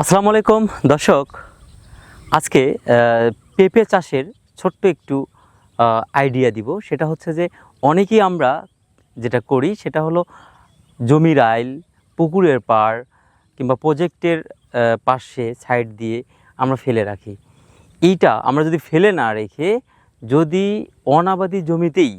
আসসালামু আলাইকুম, দর্শক। আজকে পেঁপে চাষের ছোট্ট একটু আইডিয়া দিব। সেটা হচ্ছে যে, অনেকেই আমরা যেটা করি, সেটা হলো জমির আইল, পুকুরের পাড় কিংবা প্রজেক্টের পাশে সাইড দিয়ে আমরা ফেলে রাখি। এইটা আমরা যদি ফেলে না রেখে, যদি অনাবাদি জমিতেই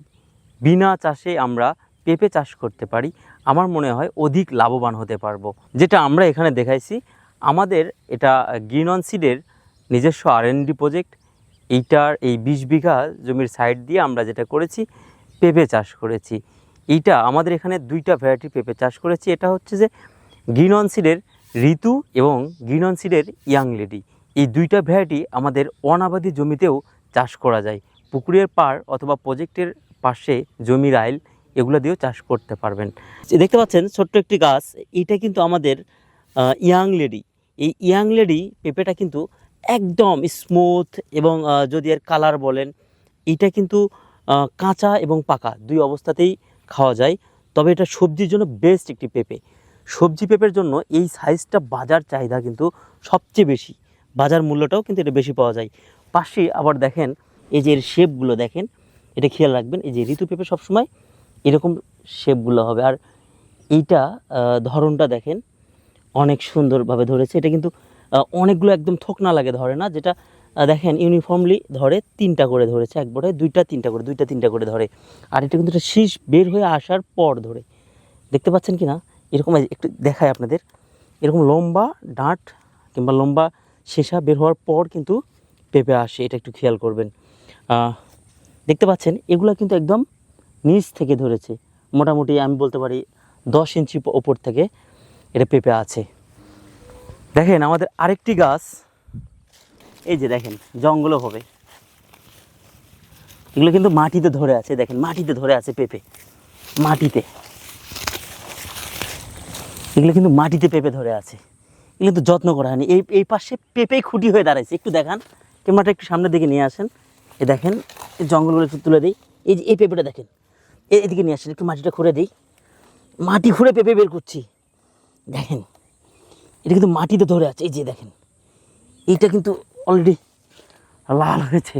বিনা চাষে আমরা পেঁপে চাষ করতে পারি, আমার মনে হয় অধিক লাভবান হতে পারব। যেটা আমরা এখানে দেখাইছি আমাদের এটা গ্রিন অন সিডের নিজস্ব আর ডি প্রজেক্ট এইটার এই বিশ বিঘা জমির সাইড দিয়ে আমরা যেটা করেছি, পেঁপে চাষ করেছি। এইটা আমাদের এখানে দুইটা ভ্যারাইটি পেঁপে চাষ করেছি। এটা হচ্ছে যে গ্রিন অন সিডের ঋতু এবং গ্রিন অন সিডের ইয়াং লেডি এই দুইটা ভ্যারাইটি আমাদের অনাবাদি জমিতেও চাষ করা যায়। পুকুরের পাড় অথবা প্রজেক্টের পাশে জমির আইল এগুলো দিয়েও চাষ করতে পারবেন। দেখতে পাচ্ছেন ছোট্ট একটি গাছ। এইটা কিন্তু আমাদের ইয়াং লেডি এই ইয়াং লেডি পেঁপেটা কিন্তু একদম স্মুথ এবং যদি এর কালার বলেন, এটা কিন্তু কাঁচা এবং পাকা, দুই অবস্থাতেই খাওয়া যায়। তবে এটা সবজির জন্য বেস্ট একটি পেঁপে। সবজি পেঁপের জন্য এই সাইজটা বাজার চাহিদা কিন্তু সবচেয়ে বেশি। বাজার মূল্যটাও কিন্তু এটা বেশি পাওয়া যায়। পাশে আবার দেখেন, এই যে এর শেপগুলো দেখেন, এটা খেয়াল রাখবেন, এই যে ঋতু পেঁপে সবসময় এরকম শেপগুলো হবে। আর এইটা ধরনটা দেখেন অনেক সুন্দরভাবে ধরেছে। এটা কিন্তু অনেকগুলো একদম থোক না লাগে ধরে না, যেটা দেখেন ইউনিফর্মলি ধরে তিনটা করে ধরেছে এক একবারে দুইটা তিনটা করে, দুইটা তিনটা করে ধরে। আর এটা কিন্তু একটা শীষ বের হয়ে আসার পর ধরে। দেখতে পাচ্ছেন কি না? এরকম একটু দেখায় আপনাদের। এরকম লম্বা ডাঁট কিংবা লম্বা শেষা বের হওয়ার পর কিন্তু পেঁপে আসে, এটা একটু খেয়াল করবেন। দেখতে পাচ্ছেন, এগুলো কিন্তু একদম নিচ থেকে ধরেছে। মোটামুটি আমি বলতে পারি দশ ইঞ্চি ওপর থেকে এটা পেঁপে আছে। দেখেন আমাদের আরেকটি গাছ। এই যে দেখেন, জঙ্গলও হবে। এগুলো কিন্তু মাটিতে ধরে আছে, দেখেন, মাটিতে ধরে আছে পেঁপে। মাটিতে। এগুলো কিন্তু মাটিতে পেঁপে ধরে আছে। এগুলো তো যত্ন করা হয়নি। এই এই পাশে পেঁপেই খুঁটি হয়ে দাঁড়াইছে। একটু দেখান, ক্যামেরাটা একটু সামনের দিকে নিয়ে আসেন। এ দেখেন জঙ্গলগুলো একটু তুলে দিই। এই যে, এই পেঁপেটা দেখেন। এদিকে নিয়ে আসেন, একটু মাটিটা খুঁড়ে দিই। মাটি খুঁড়ে পেঁপে বের করছি। দেখেন, এটা কিন্তু মাটিতে ধরে আছে, এই যে দেখেন। এইটা কিন্তু অলরেডি লাল হয়েছে।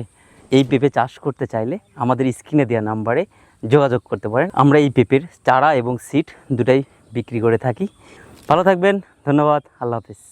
এই পেঁপে চাষ করতে চাইলে আমাদের স্ক্রিনে দেওয়া নাম্বারে যোগাযোগ করতে পারেন। আমরা এই পেঁপের চারা এবং সিট দুটাই বিক্রি করে থাকি। ভালো থাকবেন, ধন্যবাদ, আল্লাহ হাফিজ।